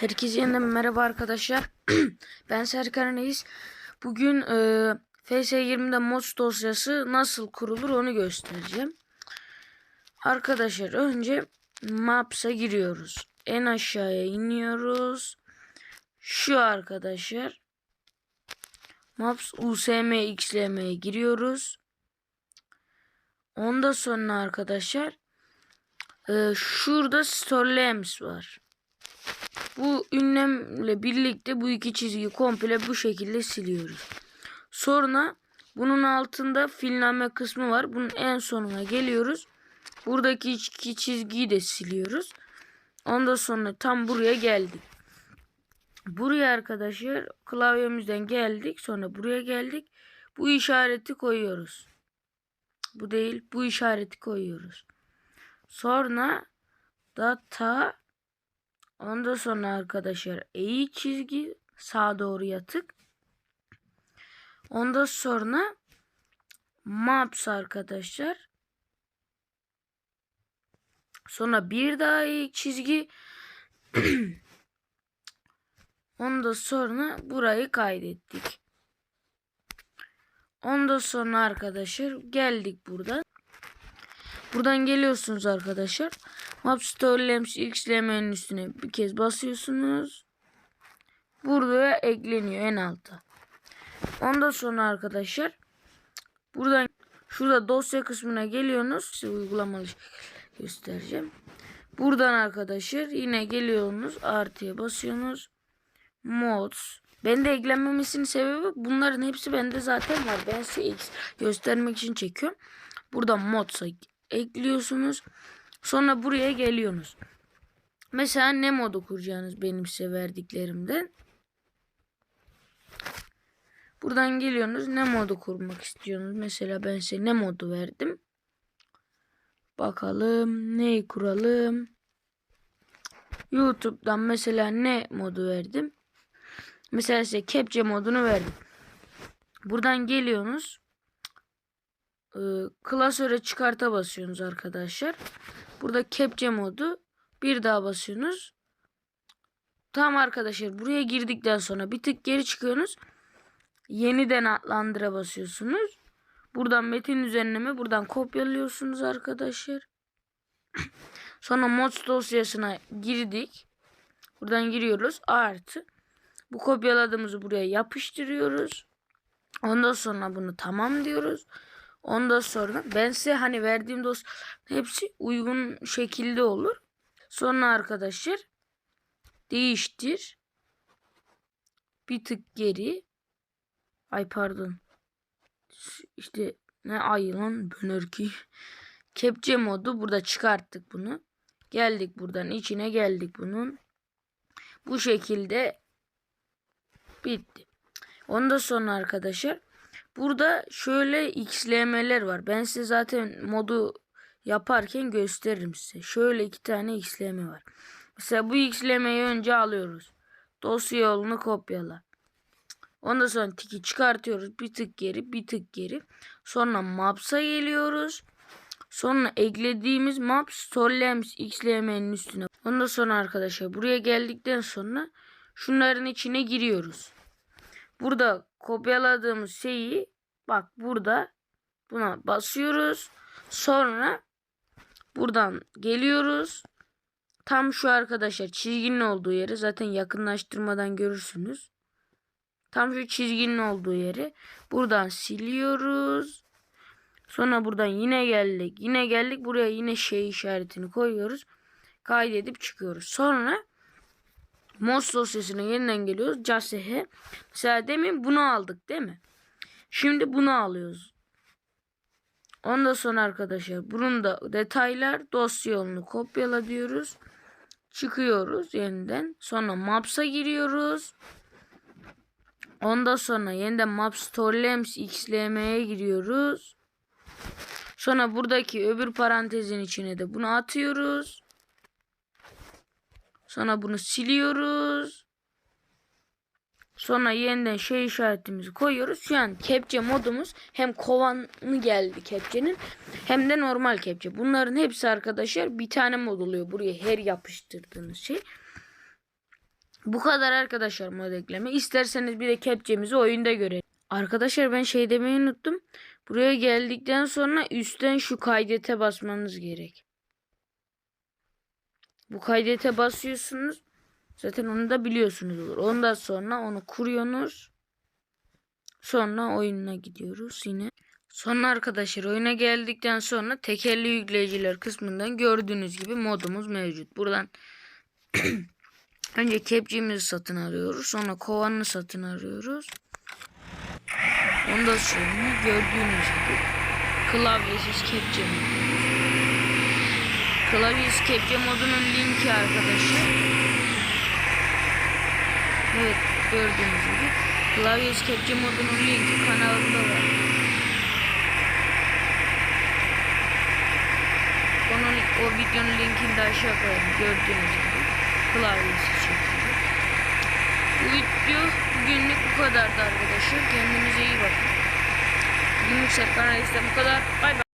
Herkese yeniden merhaba arkadaşlar. ben Serkan Reis. Bugün e, FS20'de mods dosyası nasıl kurulur onu göstereceğim. Arkadaşlar önce Maps'a giriyoruz. En aşağıya iniyoruz. Şu arkadaşlar. Maps USM XLM'ye giriyoruz. Ondan sonra arkadaşlar e, şurada Storlams var. Bu ünlemle birlikte bu iki çizgiyi komple bu şekilde siliyoruz. Sonra bunun altında filname kısmı var. Bunun en sonuna geliyoruz. Buradaki iki çizgiyi de siliyoruz. Ondan sonra tam buraya geldik. Buraya arkadaşlar klavyemizden geldik. Sonra buraya geldik. Bu işareti koyuyoruz. Bu değil. Bu işareti koyuyoruz. Sonra data Ondan sonra arkadaşlar eğik çizgi sağa doğru yatık. Ondan sonra maps arkadaşlar. Sonra bir daha eğik çizgi. Ondan sonra burayı kaydettik. Ondan sonra arkadaşlar geldik buradan. Buradan geliyorsunuz arkadaşlar. Map Store Lamps XLM'nin üstüne bir kez basıyorsunuz. Burada ekleniyor en alta. Ondan sonra arkadaşlar buradan şurada dosya kısmına geliyorsunuz. Size uygulamalı göstereceğim. Buradan arkadaşlar yine geliyorsunuz. Artıya basıyorsunuz. Mods. Bende eklenmemesinin sebebi bunların hepsi bende zaten var. Ben size göstermek için çekiyorum. Buradan mods'a ekliyorsunuz. Sonra buraya geliyorsunuz. Mesela ne modu kuracağınız benim size verdiklerimden. Buradan geliyorsunuz. Ne modu kurmak istiyorsunuz? Mesela ben size ne modu verdim. Bakalım neyi kuralım. YouTube'dan mesela ne modu verdim. Mesela size kepçe modunu verdim. Buradan geliyorsunuz. Ee, klasöre çıkarta basıyorsunuz arkadaşlar. Burada kepçe modu bir daha basıyorsunuz. Tamam arkadaşlar buraya girdikten sonra bir tık geri çıkıyorsunuz. Yeniden adlandıra basıyorsunuz. Buradan metin düzenleme buradan kopyalıyorsunuz arkadaşlar. sonra mods dosyasına girdik. Buradan giriyoruz. Artı. Bu kopyaladığımızı buraya yapıştırıyoruz. Ondan sonra bunu tamam diyoruz. Ondan sonra ben size hani verdiğim dost hepsi uygun şekilde olur. Sonra arkadaşlar değiştir. Bir tık geri. Ay pardon. İşte ne ay lan ki. Kepçe modu burada çıkarttık bunu. Geldik buradan içine geldik bunun. Bu şekilde bitti. Ondan sonra arkadaşlar Burada şöyle xlm'ler var. Ben size zaten modu yaparken gösteririm size. Şöyle iki tane xlm var. Mesela bu xlm'yi önce alıyoruz. Dosya yolunu kopyala. Ondan sonra tiki çıkartıyoruz. Bir tık geri bir tık geri. Sonra maps'a geliyoruz. Sonra eklediğimiz maps Storylamps xlm'nin üstüne. Ondan sonra arkadaşlar buraya geldikten sonra şunların içine giriyoruz. Burada kopyaladığımız şeyi bak burada buna basıyoruz. Sonra buradan geliyoruz. Tam şu arkadaşlar çizginin olduğu yeri zaten yakınlaştırmadan görürsünüz. Tam şu çizginin olduğu yeri buradan siliyoruz. Sonra buradan yine geldik. Yine geldik. Buraya yine şey işaretini koyuyoruz. Kaydedip çıkıyoruz. Sonra Mos dosyasına yeniden geliyoruz. Casehe. Mesela demin bunu aldık değil mi? Şimdi bunu alıyoruz. Ondan sonra arkadaşlar bunun da detaylar dosya yolunu kopyala diyoruz. Çıkıyoruz yeniden. Sonra Maps'a giriyoruz. Ondan sonra yeniden Maps Storylamps XLM'ye giriyoruz. Sonra buradaki öbür parantezin içine de bunu atıyoruz. Sonra bunu siliyoruz. Sonra yeniden şey işaretimizi koyuyoruz. Şu an kepçe modumuz hem kovanı geldi kepçenin hem de normal kepçe. Bunların hepsi arkadaşlar bir tane mod oluyor. Buraya her yapıştırdığınız şey. Bu kadar arkadaşlar mod ekleme. İsterseniz bir de kepçemizi oyunda görelim. Arkadaşlar ben şey demeyi unuttum. Buraya geldikten sonra üstten şu kaydete basmanız gerek. Bu kaydete basıyorsunuz. Zaten onu da biliyorsunuz olur. Ondan sonra onu kuruyorsunuz. Sonra oyununa gidiyoruz yine. Sonra arkadaşlar oyuna geldikten sonra tekerli yükleyiciler kısmından gördüğünüz gibi modumuz mevcut. Buradan önce kepçemizi satın alıyoruz. Sonra kovanını satın alıyoruz. Ondan sonra gördüğünüz gibi klavyesiz kepçe modu. Klavyesiz kepçe modunun linki arkadaşlar. Evet gördüğünüz gibi klavyesiz kepçe modunun linki kanalımda var. Onun o videonun linkini de aşağı koyarım gördüğünüz gibi klavyesiz şekilde. Bu video bugünlük bu kadardı arkadaşlar. Kendinize iyi bakın. Bugünlük Serkan Reis'ten bu kadar. Bay bay.